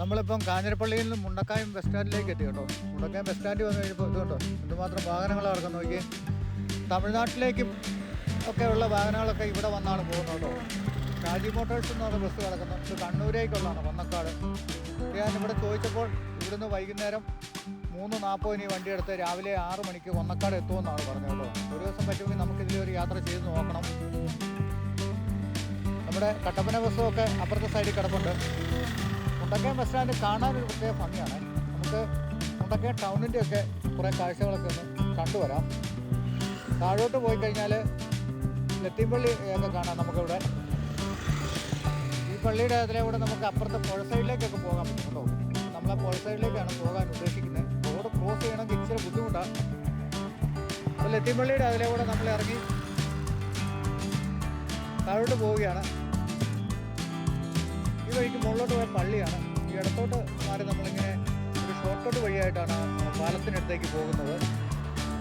നമ്മളിപ്പം കാഞ്ഞിരപ്പള്ളിയിൽ നിന്ന് മുണ്ടക്കായം ബസ് സ്റ്റാൻഡിലേക്ക് എത്തി കേട്ടോ. മുണ്ടക്കായം ബസ് സ്റ്റാൻഡിൽ വന്നു കഴിഞ്ഞപ്പോൾ ഇതുകൊണ്ടോ എന്തുമാത്രം വാഹനങ്ങൾ ഇറക്കാൻ നോക്കി തമിഴ്നാട്ടിലേക്കും ഒക്കെ ഉള്ള വാഹനങ്ങളൊക്കെ ഇവിടെ വന്നാണ് പോകുന്നത് കേട്ടോ. ഷാജി മോട്ടോഴ്സ് എന്ന് പറഞ്ഞ ബസ് കിടക്കുന്നത് ഇത് കണ്ണൂരേക്കുള്ളതാണ് വന്നക്കാട്. ഞാൻ ഇവിടെ ചോദിച്ചപ്പോൾ ഇവിടുന്ന് വൈകുന്നേരം മൂന്ന് നാൽപ്പതിന് ഈ വണ്ടി എടുത്ത് രാവിലെ ആറ് മണിക്ക് വന്നക്കാട് എത്തുമെന്നാണ് പറഞ്ഞത് കേട്ടോ. ഒരു ദിവസം പറ്റുമെങ്കിൽ നമുക്കിതിൽ ഒരു യാത്ര ചെയ്ത് നോക്കണം. നമ്മുടെ കട്ടപ്പന ബസ്സും ഒക്കെ അപ്പുറത്തെ സൈഡിൽ കിടപ്പുണ്ട്. മുണ്ടക്കയം ബസ് സ്റ്റാൻഡ് കാണാൻ ഒരു പ്രത്യേക ഭംഗിയാണ്. നമുക്ക് മുണ്ടക്കയം ടൗണിന്റെ ഒക്കെ കുറേ കാഴ്ചകളൊക്കെ ഒന്ന് കണ്ടുവരാം. താഴോട്ട് പോയി കഴിഞ്ഞാൽ ലത്തിപ്പള്ളി ഒക്കെ കാണാം നമുക്കിവിടെ. ഈ പള്ളിയുടെ അതിലൂടെ നമുക്ക് അപ്പുറത്തെ പുഴ സൈഡിലേക്കൊക്കെ പോകാൻ പറ്റും കേട്ടോ. നമ്മളെ പുഴ സൈഡിലേക്കാണ് പോകാൻ ഉദ്ദേശിക്കുന്നത്. റോഡ് ക്രോസ് ചെയ്യണമെങ്കിൽ ഇച്ചിരി ബുദ്ധിമുട്ടാണ് അപ്പോൾ ലത്തിപ്പള്ളിയുടെ അതിലൂടെ നമ്മൾ ഇറങ്ങി താഴോട്ട് പോവുകയാണ്. ഈ വഴിക്ക് മുകളിലോട്ട് പോയ പള്ളിയാണ്. ഇടത്തോട്ട് മാറി നമ്മളിങ്ങനെ ഒരു ഷോർട്ട് കട്ട് വഴിയായിട്ടാണ് പാലത്തിനടുത്തേക്ക് പോകുന്നത്.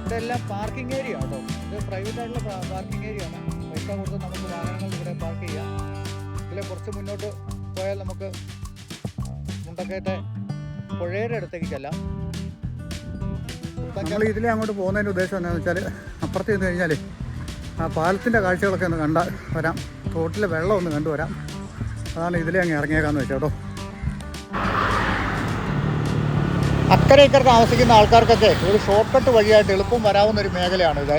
ഇവിടെ എല്ലാം പാർക്കിംഗ് ഏരിയ കേട്ടോ ഇത് പ്രൈവറ്റ് ആയിട്ടുള്ള പാർക്കിംഗ് ഏരിയ ആണ്. പൈസ കൊടുത്ത് നമുക്ക് വാഹനങ്ങൾ ഇവിടെ പാർക്ക് ചെയ്യാം. ഇതിലെ കുറച്ച് മുന്നോട്ട് പോയാൽ നമുക്ക് മുണ്ടക്കയത്തെ പുഴയുടെ അടുത്തേക്ക് ചെല്ലാം. നമ്മൾ ഇതിലെ അങ്ങോട്ട് പോകുന്നതിന്റെ ഉദ്ദേശം എന്താണെന്ന് വെച്ചാൽ അപ്പുറത്ത് ചെന്ന് കഴിഞ്ഞാൽ ആ പാലത്തിന്റെ കാഴ്ചകളൊക്കെ ഒന്ന് കണ്ട വരാം. തോട്ടിലെ വെള്ളം ഒന്ന് കണ്ടുവരാം. അതാണ് ഇതിലെ അങ്ങ് ഇറങ്ങിയേക്കാന്ന് വെച്ചാൽ അക്കരെ ഇക്കരെ താമസിക്കുന്ന ആൾക്കാർക്കൊക്കെ ഒരു ഷോർട്ട് കട്ട് വഴിയായിട്ട് എളുപ്പം വരാവുന്ന ഒരു മേഖലയാണ് ഇത്.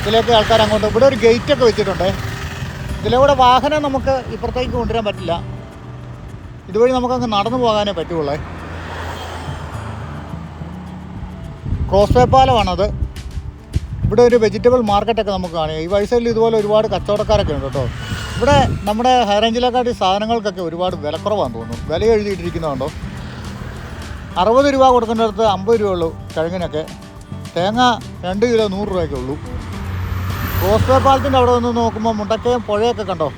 ഇതിലേക്ക് ആൾക്കാർ അങ്ങോട്ട് ഇവിടെ ഒരു ഗേറ്റ് ഒക്കെ വെച്ചിട്ടുണ്ട്. ഇതിലൂടെ വാഹനം നമുക്ക് ഇപ്പുറത്തേക്ക് കൊണ്ടുവരാൻ പറ്റില്ല. ഇതുവഴി നമുക്കങ്ങ് നടന്നു പോകാനേ പറ്റുള്ളൂ. ക്രോസ് വേ പാലമാണത്. ഇവിടെ ഒരു വെജിറ്റബിൾ മാർക്കറ്റൊക്കെ നമുക്ക് കാണാം. ഈ വയസ്സിൽ ഇതുപോലെ ഒരുപാട് കച്ചവടക്കാരൊക്കെ ഉണ്ട് കേട്ടോ. ഇവിടെ നമ്മുടെ ഹൈറേഞ്ചിലെക്കാട്ടി സാധനങ്ങൾക്കൊക്കെ ഒരുപാട് വിലക്കുറവാണെന്ന് തോന്നുന്നു. വില എഴുതിയിട്ടിരിക്കുന്നതുണ്ടോ? അറുപത് രൂപ കൊടുക്കേണ്ടടുത്ത് അമ്പത് രൂപ ഉള്ളൂ കിഴങ്ങിനൊക്കെ. തേങ്ങ രണ്ട് കിലോ നൂറ് രൂപയൊക്കെ ഉള്ളൂ. റോസ്വേ പാലത്തിന്റെ അവിടെ നിന്ന് നോക്കുമ്പോൾ മുണ്ടക്കയും പുഴയൊക്കെ കണ്ടോ?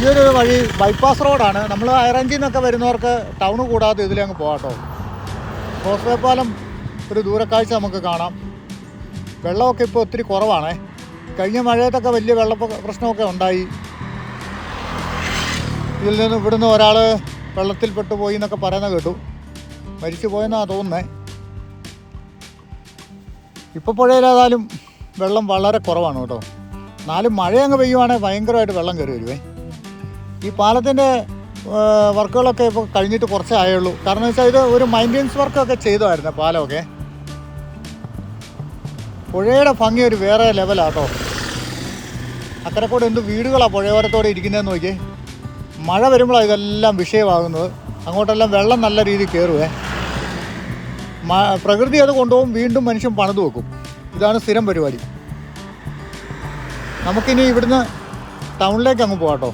ഈ ഒരു വഴി ബൈപ്പാസ് റോഡാണ് നമ്മൾ ഹൈറേഞ്ചിൽ നിന്നൊക്കെ വരുന്നവർക്ക് ടൗൺ കൂടാതെ ഇതിലങ്ങ് അങ്ങ് പോകാം കേട്ടോ ക്രോസ് വേ പാലം ഒരു ദൂരക്കാഴ്ച നമുക്ക് കാണാം. വെള്ളമൊക്കെ ഇപ്പോൾ ഒത്തിരി കുറവാണേ. കഴിഞ്ഞ മഴയത്തൊക്കെ വലിയ വെള്ളപ്പൊക്ക പ്രശ്നമൊക്കെ ഉണ്ടായി. ഇതിൽ നിന്ന് ഇവിടുന്ന് ഒരാൾ വെള്ളത്തിൽപ്പെട്ടു പോയി എന്നൊക്കെ പറയുന്ന കേട്ടു. മരിച്ചു പോയെന്നാണ് തോന്നുന്നത് ഇപ്പോൾ പുഴയിലേതായാലും വെള്ളം വളരെ കുറവാണ് കേട്ടോ. എന്നാലും മഴ അങ്ങ് പെയ്യുവാണെങ്കിൽ ഭയങ്കരമായിട്ട് വെള്ളം കയറി വരുവേ. ഈ പാലത്തിന്റെ വർക്കുകളൊക്കെ ഇപ്പോൾ കഴിഞ്ഞിട്ട് കുറച്ചേ ആയുള്ളൂ. കാരണം വെച്ചാൽ ഇത് ഒരു മൈന്റനൻസ് വർക്കൊക്കെ ചെയ്തതായിരുന്നു പാലമൊക്കെ. പുഴയുടെ ഭംഗി ഒരു വേറെ ലെവലാട്ടോ അക്കരെ കൂടെ എന്ത് വീടുകളാണ് പുഴയോരത്തോടെ ഇരിക്കുന്നതെന്ന് നോക്കിയേ? മഴ വരുമ്പോഴാണ് ഇതെല്ലാം വിഷയമാകുന്നത്. അങ്ങോട്ടെല്ലാം വെള്ളം നല്ല രീതിയിൽ കയറുവേ. പ്രകൃതി അത് കൊണ്ടുപോകും വീണ്ടും മനുഷ്യൻ പണിത് വെക്കും. ഇതാണ് സ്ഥിരം പരിപാടി. നമുക്കിനി ഇവിടുന്ന് ടൗണിലേക്ക് അങ്ങ് പോകാട്ടോ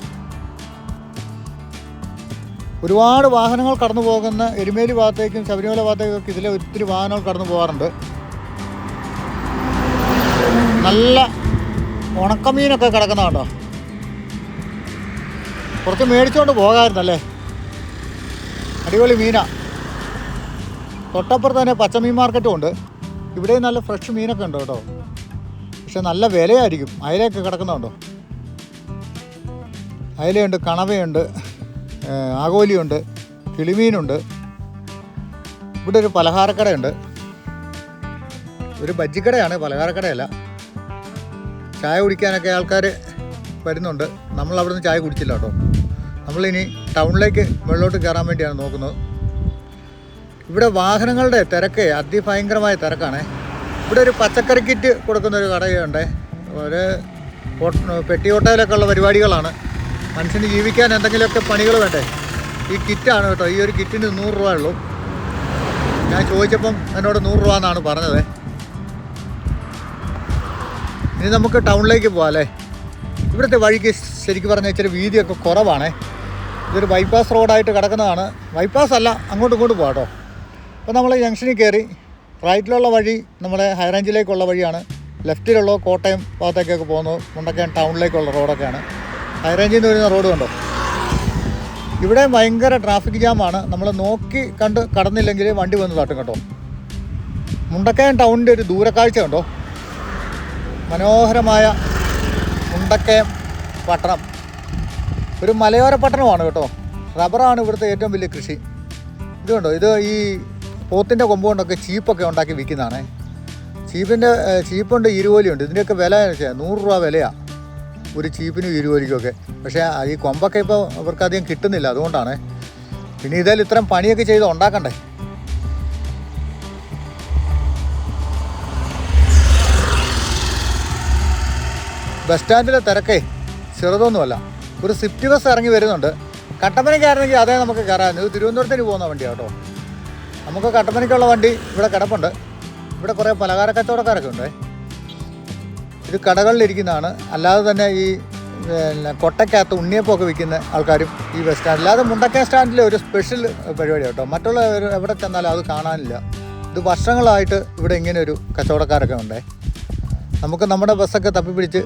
ഒരുപാട് വാഹനങ്ങൾ കടന്നു പോകുന്ന എരുമേലി ഭാഗത്തേക്കും ശബരിമല ഭാഗത്തേക്കൊക്കെ ഇതിലെ ഒത്തിരി വാഹനങ്ങൾ കടന്നു പോകാറുണ്ട്. നല്ല ഉണക്കമീനൊക്കെ കിടക്കുന്ന കണ്ടോ? കുറച്ച് മേടിച്ചുകൊണ്ട് പോകാമായിരുന്നല്ലേ അടിപൊളി മീനാ. തൊട്ടപ്പുറത്ത് തന്നെ പച്ചമീൻ മാർക്കറ്റും ഉണ്ട്. ഇവിടെയും നല്ല ഫ്രഷ് മീനൊക്കെ ഉണ്ട് കേട്ടോ. പക്ഷെ നല്ല വിലയായിരിക്കും. അയലയൊക്കെ കിടക്കുന്നുണ്ടോ അയലയുണ്ട് കണവയുണ്ട് ആകോലിയുണ്ട് കിളിമീനുണ്ട്. ഇവിടെ ഒരു പലഹാരക്കടയുണ്ട്. ഒരു ബജ്ജിക്കടയാണ് പലഹാരക്കടയല്ല. ചായ കുടിക്കാനൊക്കെ ആൾക്കാർ വരുന്നുണ്ട്. നമ്മൾ അവിടെ നിന്ന് ചായ കുടിച്ചില്ല കേട്ടോ. നമ്മളിനി ടൗണിലേക്ക് വെള്ളോട്ട് കയറാൻ വേണ്ടിയാണ് നോക്കുന്നത്. ഇവിടെ വാഹനങ്ങളുടെ തിരക്ക് അതിഭയങ്കരമായ തിരക്കാണ്. ഇവിടെ ഒരു പച്ചക്കറി കിറ്റ് കൊടുക്കുന്ന ഒരു കടയുണ്ട്. ഒരു പെട്ടി ഓട്ടയിലൊക്കെ ഉള്ള പരിപാടികളാണ്. മനുഷ്യന് ജീവിക്കാൻ എന്തെങ്കിലുമൊക്കെ പണികൾ വേണ്ടേ? ഈ കിറ്റാണ് കേട്ടോ. ഈ ഒരു കിറ്റിന് നൂറ് രൂപ ഉള്ളൂ. ഞാൻ ചോദിച്ചപ്പം എന്നോട് നൂറ് രൂപ എന്നാണ് പറഞ്ഞത്. ഇനി നമുക്ക് ടൗണിലേക്ക് പോകാം അല്ലേ? ഇവിടുത്തെ വഴിക്ക് ശരിക്കും പറഞ്ഞാൽ ഇച്ചിരി വീതിയൊക്കെ കുറവാണേ. ഇതൊരു ബൈപ്പാസ് റോഡായിട്ട് കിടക്കുന്നതാണ്. ബൈപ്പാസ് അല്ല അങ്ങോട്ടും ഇങ്ങോട്ടും പോകാം കേട്ടോ. അപ്പോൾ നമ്മൾ ജംഗ്ഷനിൽ കയറി റൈറ്റിലുള്ള വഴി നമ്മുടെ ഹൈറേഞ്ചിലേക്കുള്ള വഴിയാണ്. ലെഫ്റ്റിലുള്ള കോട്ടയം ഭാഗത്തേക്കൊക്കെ പോകുന്നത് മുണ്ടക്കയം ടൗണിലേക്കുള്ള റോഡൊക്കെയാണ്. ഹൈറേഞ്ചിൽ നിന്ന് വരുന്ന റോഡ് കണ്ടോ? ഇവിടെ ഭയങ്കര ട്രാഫിക് ജാമാണ് നമ്മൾ നോക്കി കണ്ട് കടന്നില്ലെങ്കിൽ വണ്ടി വന്ന് തട്ടും കേട്ടോ. മുണ്ടക്കയം ടൗണിന്റെ ഒരു ദൂരക്കാഴ്ച കണ്ടോ? മനോഹരമായ മുണ്ടക്കയം പട്ടണം. ഒരു മലയോര പട്ടണമാണ് കേട്ടോ. റബ്ബറാണ് ഇവിടുത്തെ ഏറ്റവും വലിയ കൃഷി. ഇതുണ്ടോ ഇത് ഈ പോത്തിന്റെ കൊമ്പ് കൊണ്ടൊക്കെ ചീപ്പൊക്കെ ഉണ്ടാക്കി വിൽക്കുന്നതാണേ. ചീപ്പിന്റെ ചീപ്പുണ്ട് ഇരുപോലിയുണ്ട് ഇതിന്റെയൊക്കെ വില വെച്ചാൽ നൂറ് രൂപ വിലയാണ് ഒരു ചീപ്പിനും ഇരുപോലിക്കുമൊക്കെ പക്ഷേ ഈ കൊമ്പൊക്കെ ഇപ്പോൾ ഇവർക്ക് കിട്ടുന്നില്ല അതുകൊണ്ടാണ്. പിന്നെ ഇതിൽ ഇത്രയും പണിയൊക്കെ ചെയ്ത് ഉണ്ടാക്കണ്ടേ? ബസ് സ്റ്റാൻഡിലെ തിരക്കേ ചെറുതൊന്നുമല്ല. ഒരു സിറ്റി ബസ് ഇറങ്ങി വരുന്നുണ്ട്. കട്ടപ്പനയ്ക്കായിരുന്നെങ്കിൽ അതേ നമുക്ക് കയറാൻ ഇത് തിരുവനന്തപുരത്തേക്ക് പോകുന്ന വണ്ടിയാണ് കേട്ടോ. നമുക്ക് കട്ടപ്പനയ്ക്കുള്ള വണ്ടി ഇവിടെ കിടപ്പുണ്ട്. ഇവിടെ കുറേ പലകാര കച്ചവടക്കാരൊക്കെ ഉണ്ട്. ഇത് കടകളിലിരിക്കുന്നതാണ് അല്ലാതെ തന്നെ ഈ പിന്നെ കൊട്ടയ്ക്കകത്ത് ഉണ്ണിയപ്പമൊക്കെ വിൽക്കുന്ന ആൾക്കാരും ഈ ബസ് സ്റ്റാൻഡ് അല്ലാതെ മുണ്ടക്കയ സ്റ്റാൻഡിലെ ഒരു സ്പെഷ്യൽ പരിപാടി കേട്ടോ. മറ്റുള്ള എവിടെ ചെന്നാലും അത് കാണാനില്ല. ഇത് വർഷങ്ങളായിട്ട് ഇവിടെ ഇങ്ങനെ ഒരു കച്ചവടക്കാരൊക്കെ ഉണ്ടേ. നമുക്ക് നമ്മുടെ ബസ്സൊക്കെ തപ്പിപ്പിടിച്ച്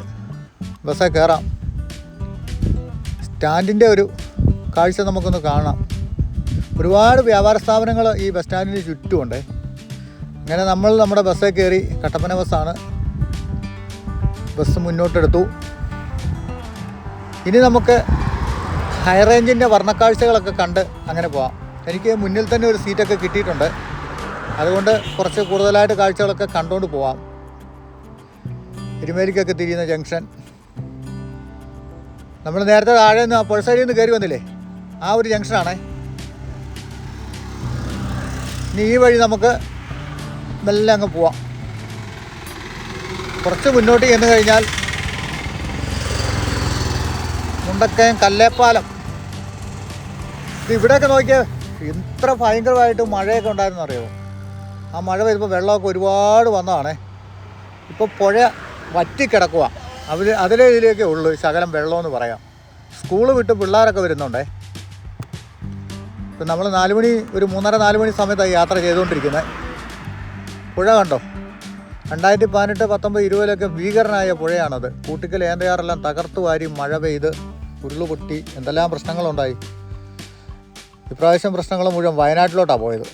ബസ്സിൽ കയറാം സ്റ്റാൻഡിന്റെ ഒരു കാഴ്ച നമുക്കൊന്ന് കാണാം. ഒരുപാട് വ്യാപാര സ്ഥാപനങ്ങൾ ഈ ബസ് സ്റ്റാൻഡിന് ചുറ്റുമുണ്ട്. അങ്ങനെ നമ്മൾ നമ്മുടെ ബസ്സിൽ കയറി കട്ടപ്പന ബസ്സാണ്. ബസ് മുന്നോട്ടെടുത്തു. ഇനി നമുക്ക് ഹൈ റേഞ്ചിന്റെ വർണക്കാഴ്ചകളൊക്കെ കണ്ട് അങ്ങനെ പോവാം. എനിക്ക് മുന്നിൽ തന്നെ ഒരു സീറ്റൊക്കെ കിട്ടിയിട്ടുണ്ട്. അതുകൊണ്ട് കുറച്ച് കൂടുതലായിട്ട് കാഴ്ചകളൊക്കെ കണ്ടുകൊണ്ട് പോവാം. എരുമേലിക്കൊക്കെ തിരിയുന്ന ജംഗ്ഷൻ. നമ്മൾ നേരത്തെ താഴെ നിന്ന് പുഴ സൈഡിൽ നിന്ന് കയറി വന്നില്ലേ? ആ ഒരു ജംഗ്ഷനാണേ ഇനി ഈ വഴി നമുക്ക് മെല്ലെ അങ്ങ് പോവാം. കുറച്ച് മുന്നോട്ട് ചെന്ന് കഴിഞ്ഞാൽ മുണ്ടക്കയം കല്ലേപ്പാലം. ഇത് ഇവിടെയൊക്കെ നോക്കിയാൽ എത്ര ഭയങ്കരമായിട്ട് മഴയൊക്കെ ഉണ്ടായിരുന്നു അറിയോ? ആ മഴ പെയ്തപ്പോൾ വെള്ളമൊക്കെ ഒരുപാട് വന്നതാണേ. ഇപ്പോൾ പുഴ വറ്റിക്കിടക്കുക അവർ അതിലെ ഇതിലേക്കേ ഉള്ളൂ ശകലം വെള്ളമെന്ന് പറയാം. സ്കൂൾ വിട്ട് പിള്ളേരൊക്കെ വരുന്നുണ്ടേ. ഇപ്പം നമ്മൾ നാല് മണി ഒരു മൂന്നര നാല് മണി സമയത്താണ് യാത്ര ചെയ്തുകൊണ്ടിരിക്കുന്നത്. പുഴ കണ്ടോ? രണ്ടായിരത്തി പതിനെട്ട് പത്തൊമ്പത് ഇരുപതിലൊക്കെ ഭീകരനായ പുഴയാണത്. കൂട്ടിക്കൽ ഏന്തയാറെല്ലാം തകർത്തു വാരി മഴ പെയ്ത് ഉരുളുപൊട്ടി എന്തെല്ലാം പ്രശ്നങ്ങളുണ്ടായി? ഇപ്രാവശ്യം പ്രശ്നങ്ങൾ മുഴുവൻ വയനാട്ടിലോട്ടാണ് പോയത്.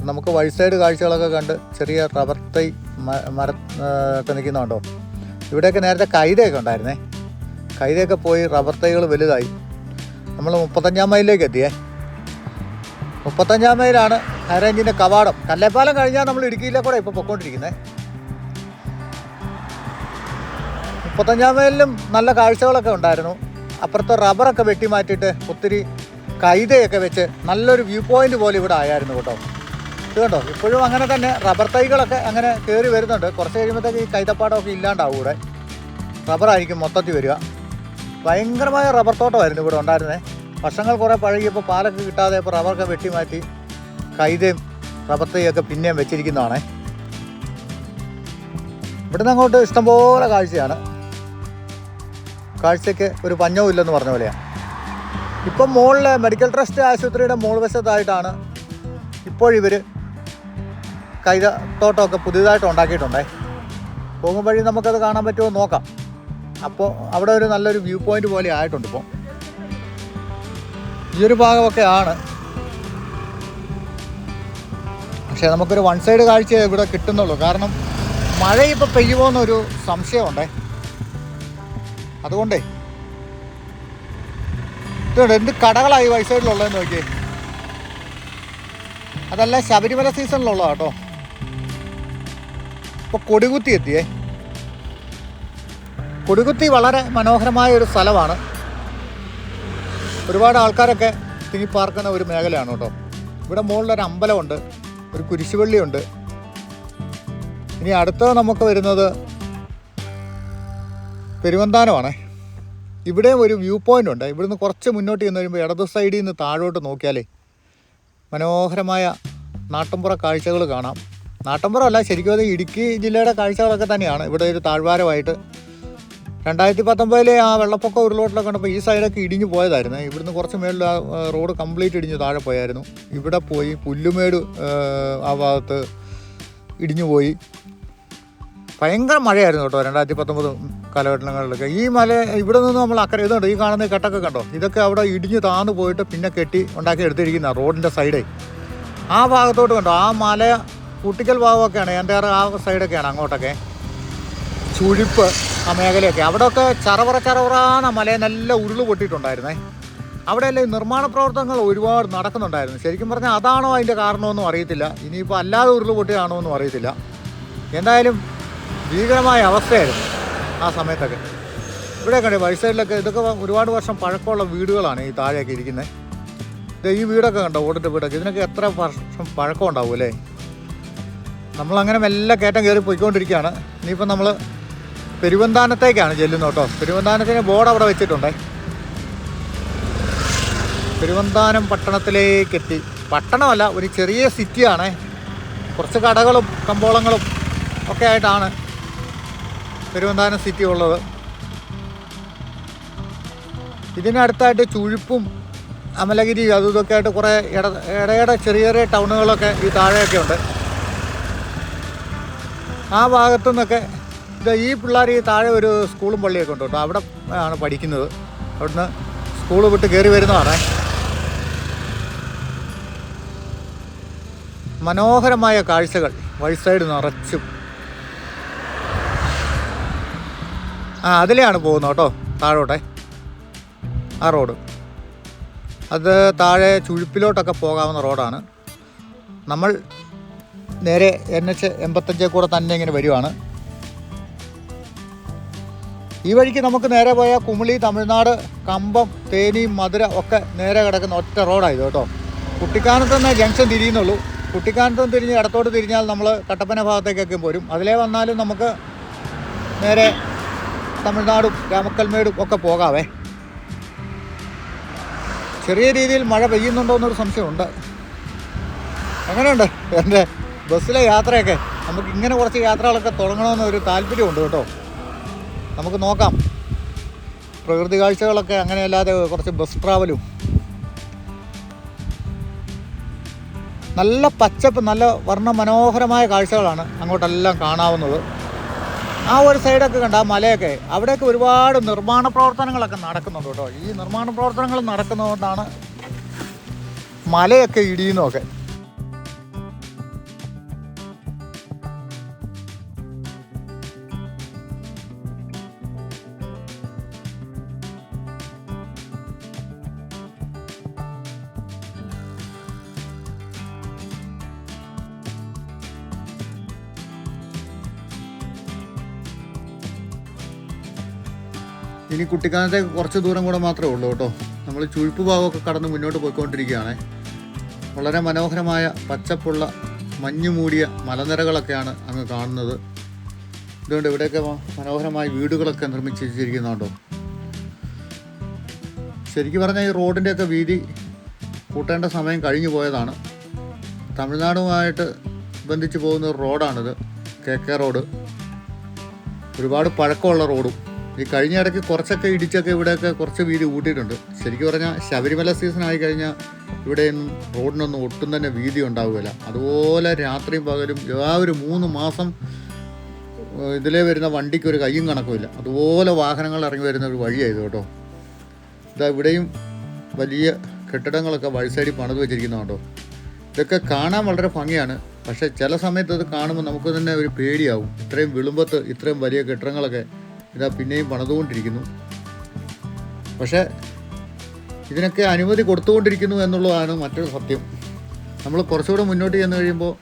നമുക്ക് വഴി സൈഡ് കാഴ്ചകളൊക്കെ കണ്ട് ചെറിയ റബ്ബർ തൈ മര ഒക്കെ നിൽക്കുന്നുണ്ടോ? ഇവിടെയൊക്കെ നേരത്തെ കൈതയൊക്കെ ഉണ്ടായിരുന്നേ. കൈതയൊക്കെ പോയി റബ്ബർ തൈകൾ വലുതായി. നമ്മൾ മുപ്പത്തഞ്ചാം മൈലിലേക്ക് എത്തിയേ. മുപ്പത്തഞ്ചാം മൈലാണ് ഹൈറേഞ്ചിന്റെ കവാടം. കല്ലേപ്പാലം കഴിഞ്ഞാൽ നമ്മൾ ഇടുക്കിയിലെ കൂടെ ഇപ്പോൾ പൊക്കോണ്ടിരിക്കുന്നത് മുപ്പത്തഞ്ചാം മൈലിലും നല്ല കാഴ്ചകളൊക്കെ ഉണ്ടായിരുന്നു. അപ്പുറത്തെ റബ്ബറൊക്കെ വെട്ടി മാറ്റിയിട്ട് ഒത്തിരി കൈതയൊക്കെ വെച്ച് നല്ലൊരു വ്യൂ പോയിന്റ് പോലെ ഇവിടെ ആയായിരുന്നു കേട്ടോ. ഇത് കണ്ടോ? ഇപ്പോഴും അങ്ങനെ തന്നെ റബ്ബർ തൈകളൊക്കെ അങ്ങനെ കയറി വരുന്നുണ്ട്. കുറച്ച് കഴിയുമ്പോഴത്തേക്ക് ഈ കൈതപ്പാടമൊക്കെ ഇല്ലാണ്ടാവും ഇവിടെ. റബ്ബറായിരിക്കും മൊത്തത്തിൽ വരിക. ഭയങ്കരമായ റബ്ബർ തോട്ടമായിരുന്നു ഇവിടെ ഉണ്ടായിരുന്നേ. വർഷങ്ങൾ കുറേ പഴകിയപ്പോൾ പാലൊക്കെ കിട്ടാതെ ഇപ്പോൾ റബ്ബറൊക്കെ വെട്ടി മാറ്റി കൈതയും റബ്ബർ തൈയൊക്കെ പിന്നെയും വെച്ചിരിക്കുന്നതാണേ. ഇവിടുന്ന് അങ്ങോട്ട് ഇഷ്ടംപോലെ കാഴ്ചയാണ്. കാഴ്ചയ്ക്ക് ഒരു പഞ്ഞവും ഇല്ലെന്ന് പറഞ്ഞ പോലെയാണ് ഇപ്പം മുകളിലെ മെഡിക്കൽ ട്രസ്റ്റ് ആശുപത്രിയുടെ മുകൾ വശത്തായിട്ടാണ് ഇപ്പോഴിവർ കൈത തോട്ടമൊക്കെ പുതിയതായിട്ട് ഉണ്ടാക്കിയിട്ടുണ്ടേ. പോകും വഴി നമുക്കത് കാണാൻ പറ്റുമോ നോക്കാം. അപ്പോൾ അവിടെ ഒരു നല്ലൊരു വ്യൂ പോയിന്റ് പോലെ ആയിട്ടുണ്ട് ഇപ്പോൾ ഈ ഒരു ഭാഗമൊക്കെ ആണ്. പക്ഷേ നമുക്കൊരു വൺ സൈഡ് കാഴ്ച ഇവിടെ കിട്ടുന്നുള്ളൂ. കാരണം മഴ ഇപ്പോൾ പെയ്യുമോ എന്നൊരു സംശയമുണ്ടേ. അതുകൊണ്ടേ. ഇതുകൊണ്ട് എന്ത് കടകളായി വൈ സൈഡിലുള്ളതെന്ന് നോക്കിയേ. അതല്ല ശബരിമല സീസണിലുള്ള കേട്ടോ. ഇപ്പോൾ കൊടികുത്തി എത്തിയേ. കൊടികുത്തി വളരെ മനോഹരമായ ഒരു സ്ഥലമാണ്. ഒരുപാട് ആൾക്കാരൊക്കെ തിങ്ങിപ്പാർക്കുന്ന ഒരു മേഖലയാണ് കേട്ടോ. ഇവിടെ മുകളിലൊരു അമ്പലമുണ്ട് ഒരു കുരിശുപള്ളിയുണ്ട്. ഇനി അടുത്ത നമുക്ക് വരുന്നത് പെരുവന്താനമാണ്. ഇവിടെ ഒരു വ്യൂ പോയിന്റ് ഉണ്ട്. ഇവിടുന്ന് കുറച്ച് മുന്നോട്ട് ചെന്ന് വരുമ്പോൾ ഇടതു സൈഡിൽ നിന്ന് താഴോട്ട് നോക്കിയാലേ മനോഹരമായ നാട്ടുമ്പുറ കാഴ്ചകൾ കാണാം. നാട്ടുമ്പുറം അല്ല ശരിക്കും അത് ഇടുക്കി ജില്ലയുടെ കാഴ്ചകളൊക്കെ തന്നെയാണ്. ഇവിടെ ഒരു താഴ്വാരമായിട്ട് രണ്ടായിരത്തി പത്തൊമ്പതിലെ ആ വെള്ളപ്പൊക്കം ഉരുളോട്ടിലൊക്കെ കണ്ടപ്പോൾ ഈ സൈഡൊക്കെ ഇടിഞ്ഞു പോയതായിരുന്നു. ഇവിടുന്ന് കുറച്ച് മേളിൽ ആ റോഡ് കംപ്ലീറ്റ് ഇടിഞ്ഞ് താഴെ പോയായിരുന്നു. ഇവിടെ പോയി പുല്ലുമേട് ആ ഭാഗത്ത് ഇടിഞ്ഞു പോയി. ഭയങ്കര മഴയായിരുന്നു കേട്ടോ രണ്ടായിരത്തി പത്തൊമ്പത് കാലഘട്ടങ്ങളിലൊക്കെ. ഈ മല ഇവിടെ നിന്ന് നമ്മൾ അക്കരെ ഇതുണ്ട് ഈ കാണുന്ന കെട്ടൊക്കെ കണ്ടോ? ഇതൊക്കെ അവിടെ ഇടിഞ്ഞ് താന്നു പോയിട്ട് പിന്നെ കെട്ടി ഉണ്ടാക്കി എടുത്തിരിക്കുന്ന റോഡിന്റെ സൈഡേ. ആ ഭാഗത്തോട്ട് കണ്ടോ? ആ മല കുട്ടിക്കൽ ഭാഗമൊക്കെയാണ് എന്റെ ആ സൈഡൊക്കെയാണ് അങ്ങോട്ടൊക്കെ. ചുഴിപ്പ് ആ മേഖലയൊക്കെ. അവിടെയൊക്കെ ചറവറ ചറവറാന്ന മലയെ നല്ല ഉരുൾ പൊട്ടിയിട്ടുണ്ടായിരുന്നേ. അവിടെയല്ലേ നിർമ്മാണ പ്രവർത്തനങ്ങൾ ഒരുപാട് നടക്കുന്നുണ്ടായിരുന്നു. ശരിക്കും പറഞ്ഞാൽ അതാണോ അതിന്റെ കാരണമെന്നും അറിയത്തില്ല. ഇനിയിപ്പോൾ അല്ലാതെ ഉരുൾ പൊട്ടിയാണോ എന്നും അറിയത്തില്ല. എന്തായാലും ഭീകരമായ അവസ്ഥയായിരുന്നു ആ സമയത്തൊക്കെ. ഇവിടെ കണ്ടേ വഴി സൈഡിലൊക്കെ ഇതൊക്കെ ഒരുപാട് വർഷം പഴക്കമുള്ള വീടുകളാണ് ഈ താഴെയൊക്കെ ഇരിക്കുന്നത്. ഈ വീടൊക്കെ കണ്ടോ ഓടിന്റെ വീടൊക്കെ. ഇതിനൊക്കെ എത്ര വർഷം പഴക്കം ഉണ്ടാവും അല്ലേ? നമ്മളങ്ങനെ മെല്ലെ കയറ്റം കയറി പോയിക്കൊണ്ടിരിക്കുകയാണ്. ഇനിയിപ്പോൾ നമ്മൾ പെരുവന്താനത്തേക്കാണ് ചെല്ലുന്നത് കേട്ടോ. പെരുവന്താനത്തിന് ബോർഡ് അവിടെ വെച്ചിട്ടുണ്ട്. പെരുവന്താനം പട്ടണത്തിലേക്ക് എത്തി. പട്ടണമല്ല ഒരു ചെറിയ സിറ്റിയാണേ. കുറച്ച് കടകളും കമ്പോളങ്ങളും ഒക്കെ ആയിട്ടാണ് പെരുവന്താനം സിറ്റി ഉള്ളത്. ഇതിനടുത്തായിട്ട് ചുഴിപ്പും അമലഗിരി അതും ഇതൊക്കെ ആയിട്ട് കുറേ ഇട ഇടയുടെ ചെറിയ ചെറിയ ടൗണുകളൊക്കെ ഈ താഴെയൊക്കെ ഉണ്ട്. ആ ഭാഗത്തു നിന്നൊക്കെ ഈ പിള്ളേർ ഈ താഴെ ഒരു സ്കൂളും പള്ളിയൊക്കെ ഉണ്ട് കേട്ടോ. അവിടെ ആണ് പഠിക്കുന്നത്. അവിടുന്ന് സ്കൂൾ വിട്ട് കയറി വരുന്നതാണ്. മനോഹരമായ കാഴ്ചകൾ വഴി സൈഡ് നിറച്ചും. ആ അതിലെയാണ് പോകുന്നത് കേട്ടോ താഴോട്ടെ. ആ റോഡ്. അത് താഴെ ചുഴിപ്പിലോട്ടൊക്കെ പോകാവുന്ന റോഡാണ്. നമ്മൾ നേരെ എൻ എച്ച് എൺപത്തഞ്ചിൽ കൂടെ തന്നെ ഇങ്ങനെ വരുവാണ്. ഈ വഴിക്ക് നമുക്ക് നേരെ പോയാൽ കുമിളി തമിഴ്നാട് കമ്പം തേനി മധുര ഒക്കെ നേരെ കിടക്കുന്ന ഒറ്റ റോഡായത് കേട്ടോ. കുട്ടിക്കാനത്ത് നിന്ന് ജംഗ്ഷൻ തിരിയുന്നുള്ളൂ. കുട്ടിക്കാനത്ത് നിന്ന് തിരിഞ്ഞ് ഇടത്തോട്ട് തിരിഞ്ഞാൽ നമ്മൾ കട്ടപ്പന ഭാഗത്തേക്കൊക്കെ പോരും. അതിലേ വന്നാലും നമുക്ക് നേരെ തമിഴ്നാടും രാമക്കൽമേടും ഒക്കെ പോകാവേ. ചെറിയ രീതിയിൽ മഴ പെയ്യുന്നുണ്ടോ എന്നൊരു സംശയമുണ്ട്. എങ്ങനെയുണ്ട് എന്റെ ബസ്സിലെ യാത്രയൊക്കെ നമുക്ക് ഇങ്ങനെ കുറച്ച് യാത്രകളൊക്കെ തുടങ്ങണമെന്ന് ഒരു താല്പര്യമുണ്ട് കേട്ടോ. നമുക്ക് നോക്കാം. പ്രകൃതി കാഴ്ചകളൊക്കെ അങ്ങനെയല്ലാതെ കുറച്ച് ബസ് ട്രാവലും. നല്ല പച്ചപ്പ് നല്ല വർണ മനോഹരമായ കാഴ്ചകളാണ് അങ്ങോട്ടെല്ലാം കാണാവുന്നത്. ആ ഒരു സൈഡൊക്കെ കണ്ട ആ മലയൊക്കെ അവിടെയൊക്കെ ഒരുപാട് നിർമ്മാണ പ്രവർത്തനങ്ങളൊക്കെ നടക്കുന്നുണ്ട് കേട്ടോ. ഈ നിർമ്മാണ പ്രവർത്തനങ്ങൾ നടക്കുന്നതുകൊണ്ടാണ് മലയൊക്കെ ഇടിയുന്നതൊക്കെ. ഇനി കുട്ടിക്കാനത്തെ കുറച്ച് ദൂരം കൂടെ മാത്രമേ ഉള്ളൂ കേട്ടോ. നമ്മൾ ചുഴിപ്പ് ഭാഗമൊക്കെ കടന്ന് മുന്നോട്ട് പോയിക്കൊണ്ടിരിക്കുകയാണ്. വളരെ മനോഹരമായ പച്ചപ്പുള്ള മഞ്ഞു മൂടിയ മലനിരകളൊക്കെയാണ് അങ്ങ് കാണുന്നത്. ഇതുകൊണ്ട് ഇവിടെയൊക്കെ മനോഹരമായ വീടുകളൊക്കെ നിർമ്മിച്ച് വെച്ചിരിക്കുന്നുണ്ടോ ശരിക്കും പറഞ്ഞാൽ ഈ റോഡിന്റെയൊക്കെ വീതി കൂട്ടേണ്ട സമയം കഴിഞ്ഞു പോയതാണ്. തമിഴ്നാടുമായിട്ട് ബന്ധിച്ച് പോകുന്ന റോഡാണിത് കെ കെ റോഡ്. ഒരുപാട് പഴക്കമുള്ള റോഡും. ഈ കഴിഞ്ഞ ഇടയ്ക്ക് കുറച്ചൊക്കെ ഇടിച്ചൊക്കെ ഇവിടെയൊക്കെ കുറച്ച് വീതി കൂട്ടിയിട്ടുണ്ട് ശരിക്കും പറഞ്ഞാൽ ശബരിമല സീസൺ ആയി കഴിഞ്ഞാൽ ഇവിടെയൊന്നും റോഡിനൊന്നും ഒട്ടും തന്നെ വീതി ഉണ്ടാവുകയില്ല. അതുപോലെ രാത്രിയും പകലും ആ ഒരു മൂന്ന് മാസം ഇതിലേ വരുന്ന വണ്ടിക്ക് ഒരു കയ്യും കണക്കുമില്ല. അതുപോലെ വാഹനങ്ങൾ ഇറങ്ങി വരുന്ന ഒരു വഴിയായത് കേട്ടോ. ഇതാ ഇവിടെയും വലിയ കെട്ടിടങ്ങളൊക്കെ വഴി സൈഡിൽ പണിത് വെച്ചിരിക്കുന്നുണ്ടോ ഇതൊക്കെ കാണാൻ വളരെ ഭംഗിയാണ്. പക്ഷേ ചില സമയത്ത് അത് കാണുമ്പോൾ നമുക്ക് തന്നെ ഒരു പേടിയാവും. ഇത്രയും വിളുമ്പത്ത് ഇത്രയും വലിയ കെട്ടിടങ്ങളൊക്കെ ഇതാ പിന്നെയും പണിതുകൊണ്ടിരിക്കുന്നു. പക്ഷേ ഇതിനൊക്കെ അനുമതി കൊടുത്തുകൊണ്ടിരിക്കുന്നു എന്നുള്ളതാണ് മറ്റൊരു സത്യം. നമ്മൾ കുറച്ചുകൂടെ മുന്നോട്ട് ചെന്ന് കഴിയുമ്പോൾ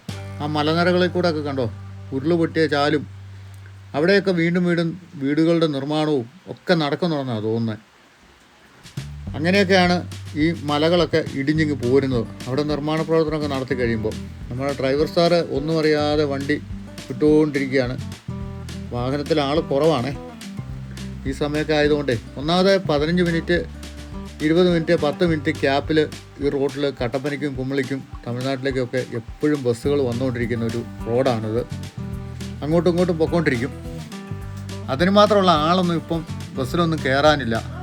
ആ മലനിരകളിൽ കൂടെ ഒക്കെ കണ്ടോ? ഉരുൾ പൊട്ടിയ ചാലും അവിടെയൊക്കെ വീണ്ടും വീണ്ടും വീടുകളുടെ നിർമ്മാണവും ഒക്കെ നടക്കുന്നുണ്ടെന്നാണ് തോന്നുന്നത് അങ്ങനെയൊക്കെയാണ് ഈ മലകളൊക്കെ ഇടിഞ്ഞിങ്ങ് പോരുന്നത്. അവിടെ നിർമ്മാണ പ്രവർത്തനമൊക്കെ നടത്തി കഴിയുമ്പോൾ. നമ്മുടെ ഡ്രൈവർ സാറ് ഒന്നും അറിയാതെ വണ്ടി വിട്ടുകൊണ്ടിരിക്കുകയാണ്. വാഹനത്തിൽ ആൾ കുറവാണേ. ഈ സമയമൊക്കെ ആയതുകൊണ്ടേ ഒന്നാമത് പതിനഞ്ച് മിനിറ്റ് ഇരുപത് മിനിറ്റ് പത്ത് മിനിറ്റ് ക്യാപ്പിൽ ഈ റോഡിൽ കട്ടപ്പനയ്ക്കും കുമ്മളിക്കും തമിഴ്നാട്ടിലേക്കൊക്കെ എപ്പോഴും ബസ്സുകൾ വന്നുകൊണ്ടിരിക്കുന്ന ഒരു റോഡാണിത്. അങ്ങോട്ടും ഇങ്ങോട്ടും പൊക്കോണ്ടിരിക്കും. അതിന് മാത്രമുള്ള ആളൊന്നും ഇപ്പം ബസ്സിലൊന്നും കയറാനില്ല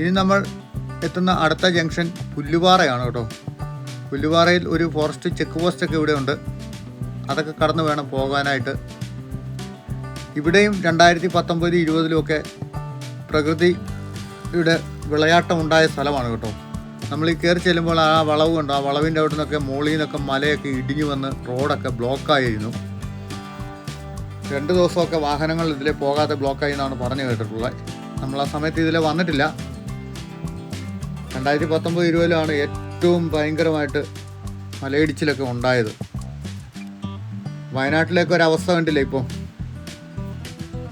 ഇനി നമ്മൾ എത്തുന്ന അടുത്ത ജംഗ്ഷൻ പുല്ലുപാറയാണ് കേട്ടോ. പുല്ലുപാറയിൽ ഒരു ഫോറസ്റ്റ് ചെക്ക് പോസ്റ്റ് ഒക്കെ ഇവിടെ ഉണ്ട്. അതൊക്കെ കടന്നു വേണം പോകാനായിട്ട്. ഇവിടെയും രണ്ടായിരത്തി പത്തൊമ്പത് ഇരുപതിലുമൊക്കെ പ്രകൃതിയുടെ വിളയാട്ടം ഉണ്ടായ സ്ഥലമാണ് കേട്ടോ. നമ്മൾ ഈ കയറി ചെല്ലുമ്പോൾ ആ വളവ് കണ്ടോ? ആ വളവിന്റെ അവിടെ നിന്നൊക്കെ മുകളിൽ നിന്നൊക്കെ മലയൊക്കെ ഇടിഞ്ഞു വന്ന് റോഡൊക്കെ ബ്ലോക്കായിരുന്നു രണ്ട് ദിവസമൊക്കെ വാഹനങ്ങൾ ഇതിലെ പോകാതെ ബ്ലോക്കായി എന്നാണ് പറഞ്ഞു കേട്ടിട്ടുള്ളത്. നമ്മൾ ആ സമയത്ത് ഇതിലെ വന്നിട്ടില്ല. രണ്ടായിരത്തി പത്തൊമ്പത് ഇരുപതിലാണ് ഏറ്റവും ഭയങ്കരമായിട്ട് മലയിടിച്ചിലൊക്കെ ഉണ്ടായത്. വയനാട്ടിലേക്ക് ഒരവസ്ഥ കണ്ടില്ല ഇപ്പോൾ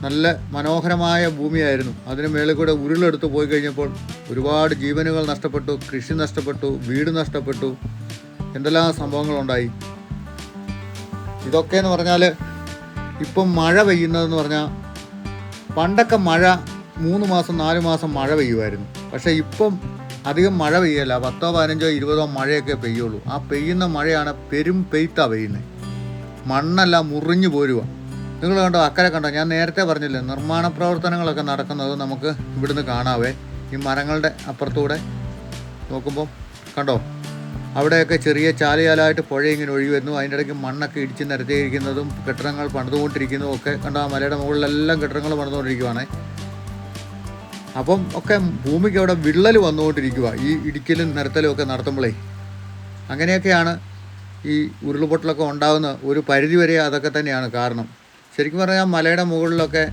നല്ല മനോഹരമായ ഭൂമിയായിരുന്നു. അതിന് മേളിൽ കൂടെ ഉരുളെടുത്ത് പോയി കഴിഞ്ഞപ്പോൾ ഒരുപാട് ജീവനുകൾ നഷ്ടപ്പെട്ടു കൃഷി നഷ്ടപ്പെട്ടു വീട് നഷ്ടപ്പെട്ടു എന്തെല്ലാം സംഭവങ്ങളുണ്ടായി. ഇതൊക്കെ എന്ന് പറഞ്ഞാൽ ഇപ്പം മഴ പെയ്യുന്നതെന്ന് പറഞ്ഞാൽ പണ്ടൊക്കെ മഴ മൂന്ന് മാസം നാല് മാസം മഴ പെയ്യുമായിരുന്നു. പക്ഷേ ഇപ്പം അധികം മഴ പെയ്യല്ല. പത്തോ പതിനഞ്ചോ ഇരുപതോ മഴയൊക്കെ പെയ്യുള്ളൂ. ആ പെയ്യുന്ന മഴയാണ് പെരും പെയ്ത്താ പെയ്യുന്നത് മണ്ണെല്ലാം മുറിഞ്ഞു പോരുക. നിങ്ങൾ കണ്ടോ അക്കരെ കണ്ടോ? ഞാൻ നേരത്തെ പറഞ്ഞില്ലേ നിർമ്മാണ പ്രവർത്തനങ്ങളൊക്കെ നടക്കുന്നത് നമുക്ക് ഇവിടുന്ന് കാണാവേ. ഈ മരങ്ങളുടെ അപ്പുറത്തൂടെ നോക്കുമ്പോൾ കണ്ടോ? അവിടെയൊക്കെ ചെറിയ ചാലയാലായിട്ട് പുഴ ഇങ്ങനെ ഒഴുകി വരുന്നു. അതിന്റെ ഇടയ്ക്ക് മണ്ണൊക്കെ ഇടിച്ച് നിരത്തിയിരിക്കുന്നതും കെട്ടിടങ്ങൾ പണിതുകൊണ്ടിരിക്കുന്നതും ഒക്കെ കണ്ടോ? ആ മലയുടെ മുകളിലെല്ലാം കെട്ടിടങ്ങൾ പണിതുകൊണ്ടിരിക്കുവാണേ. അപ്പം ഒക്കെ ഭൂമിക്ക് അവിടെ വിള്ളൽ വന്നുകൊണ്ടിരിക്കുക ഈ ഇടിക്കലും നിരത്തലും ഒക്കെ നടത്തുമ്പോഴേ അങ്ങനെയൊക്കെയാണ് ഈ ഉരുൾപൊട്ടലൊക്കെ ഉണ്ടാകുന്ന ഒരു പരിധി വരെ അതൊക്കെ തന്നെയാണ് കാരണം. ശരിക്കും പറഞ്ഞാൽ മലയുടെ മുകളിലൊക്കെ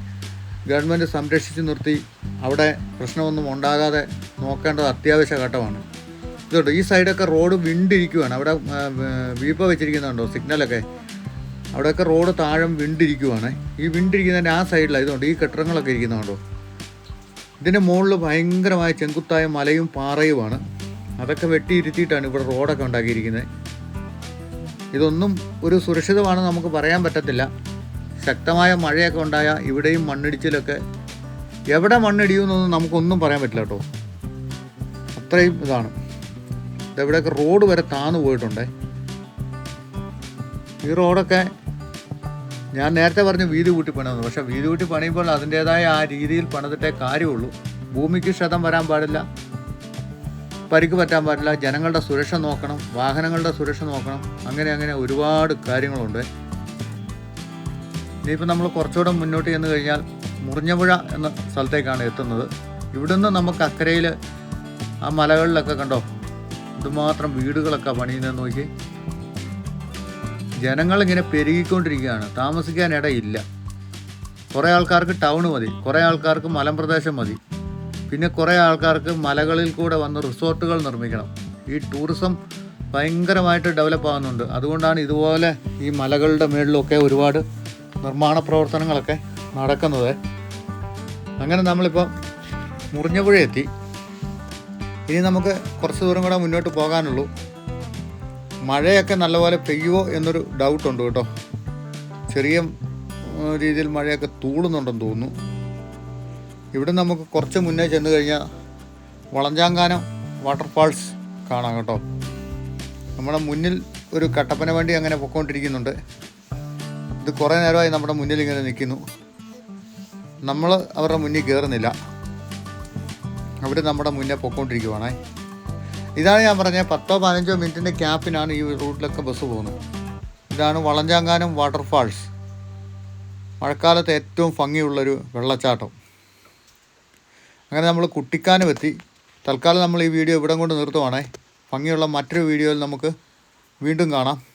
ഗവൺമെന്റ് സംരക്ഷിച്ച് നിർത്തി അവിടെ പ്രശ്നമൊന്നും ഉണ്ടാകാതെ നോക്കേണ്ടത് അത്യാവശ്യ ഘട്ടമാണ്. ഇതുണ്ട് ഈ സൈഡൊക്കെ റോഡ് വിണ്ടിരിക്കുവാണ്. അവിടെ വീപ്പ വെച്ചിരിക്കുന്നുണ്ടോ സിഗ്നലൊക്കെ? അവിടെയൊക്കെ റോഡ് താഴം വിണ്ടിരിക്കുവാണ്. ഈ വിണ്ടിരിക്കുന്നതിന്റെ ആ സൈഡിലാണ് ഇതുണ്ട് ഈ കെട്ടിടങ്ങളൊക്കെ ഇരിക്കുന്നുണ്ടോ? ഇതിന്റെ മുകളിൽ ഭയങ്കരമായ ചെങ്കുത്തായ മലയും പാറയുമാണ്. അതൊക്കെ വെട്ടിയിരുത്തിയിട്ടാണ് ഇവിടെ റോഡൊക്കെ ഉണ്ടാക്കിയിരിക്കുന്നത്. ഇതൊന്നും ഒരു സുരക്ഷിതമാണ് നമുക്ക് പറയാൻ പറ്റത്തില്ല. ശക്തമായ മഴയൊക്കെ ഉണ്ടായ ഇവിടെയും മണ്ണിടിച്ചിലൊക്കെ. എവിടെ മണ്ണിടിയുമെന്നൊന്നും നമുക്കൊന്നും പറയാൻ പറ്റില്ല കേട്ടോ. അത്രയും ഇതാണ്. ഇതെവിടെയൊക്കെ റോഡ് വരെ താന്നു പോയിട്ടുണ്ടേ. ഈ റോഡൊക്കെ ഞാൻ നേരത്തെ പറഞ്ഞു വീതി കൂട്ടി പണിതെന്ന് പക്ഷെ വീതി കൂട്ടി പണിയുമ്പോൾ അതിന്റേതായ ആ രീതിയിൽ പണിതിട്ടേ കാര്യമുള്ളൂ. ഭൂമിക്ക് ക്ഷതം വരാൻ പാടില്ല. പരിക്ക് പറ്റാൻ പാടില്ല. ജനങ്ങളുടെ സുരക്ഷ നോക്കണം. വാഹനങ്ങളുടെ സുരക്ഷ നോക്കണം. അങ്ങനെ അങ്ങനെ ഒരുപാട് കാര്യങ്ങളുണ്ട്. ഇനിയിപ്പോൾ നമ്മൾ കുറച്ചുകൂടെ മുന്നോട്ട് ചെന്ന് കഴിഞ്ഞാൽ മുറിഞ്ഞപുഴ എന്ന സ്ഥലത്തേക്കാണ് എത്തുന്നത്. ഇവിടുന്ന് നമുക്ക് അക്കരയിൽ ആ മലകളിലൊക്കെ കണ്ടോ? ഇതുമാത്രം വീടുകളൊക്കെ പണിയുന്നത് നോക്കി. ജനങ്ങളിങ്ങനെ പെരുകിക്കൊണ്ടിരിക്കുകയാണ്. താമസിക്കാൻ ഇടയില്ല. കുറേ ആൾക്കാർക്ക് ടൗൺ മതി. കുറേ ആൾക്കാർക്ക് മലമ്പ്രദേശം മതി. പിന്നെ കുറേ ആൾക്കാർക്ക് മലകളിൽ കൂടെ വന്ന് റിസോർട്ടുകൾ നിർമ്മിക്കണം. ഈ ടൂറിസം ഭയങ്കരമായിട്ട് ഡെവലപ്പ് ആകുന്നുണ്ട് അതുകൊണ്ടാണ് ഇതുപോലെ ഈ മലകളുടെ മുകളിലൊക്കെ ഒരുപാട് നിർമ്മാണ പ്രവർത്തനങ്ങളൊക്കെ നടക്കുന്നത്. അങ്ങനെ നമ്മളിപ്പോൾ മുറിഞ്ഞപുഴ എത്തി ഇനി നമുക്ക് കുറച്ച് ദൂരം കൂടെ മുന്നോട്ട് പോകാനുള്ളൂ. മഴയൊക്കെ നല്ലപോലെ പെയ്യുമോ എന്നൊരു ഡൗട്ട് ഉണ്ട് കേട്ടോ. ചെറിയ രീതിയിൽ മഴയൊക്കെ തൂളുന്നുണ്ടെന്ന് തോന്നുന്നു. ഇവിടെ നമുക്ക് കുറച്ച് മുന്നേ ചെന്ന് കഴിഞ്ഞാൽ വളഞ്ചാങ്കാനം വാട്ടർഫാൾസ് കാണാം കേട്ടോ. നമ്മുടെ മുന്നിൽ ഒരു കട്ടപ്പന വണ്ടി അങ്ങനെ പൊക്കോണ്ടിരിക്കുന്നുണ്ട്. ഇത് കുറേ നേരമായി നമ്മുടെ മുന്നിൽ ഇങ്ങനെ നിൽക്കുന്നു. നമ്മൾ അവരുടെ മുന്നിൽ കയറുന്നില്ല. അവർ നമ്മുടെ മുന്നേ പൊക്കോണ്ടിരിക്കുവാണേ. ഇതാണ് ഞാൻ പറഞ്ഞത്. പത്തോ പതിനഞ്ചോ മിനിറ്റിന്റെ ക്യാപ്പിനാണ് ഈ റൂട്ടിലൊക്കെ ബസ് പോകുന്നത്. ഇതാണ് വളഞ്ചാങ്കാനം വാട്ടർഫാൾസ് മഴക്കാലത്ത് ഏറ്റവും ഭംഗിയുള്ളൊരു വെള്ളച്ചാട്ടം. അങ്ങനെ നമ്മൾ കുട്ടിക്കാനം എത്തി. തൽക്കാലം നമ്മൾ ഈ വീഡിയോ ഇവിടം കൊണ്ട് നിർത്തുവാണേ. ഭംഗിയുള്ള മറ്റൊരു വീഡിയോയിൽ നമുക്ക് വീണ്ടും കാണാം.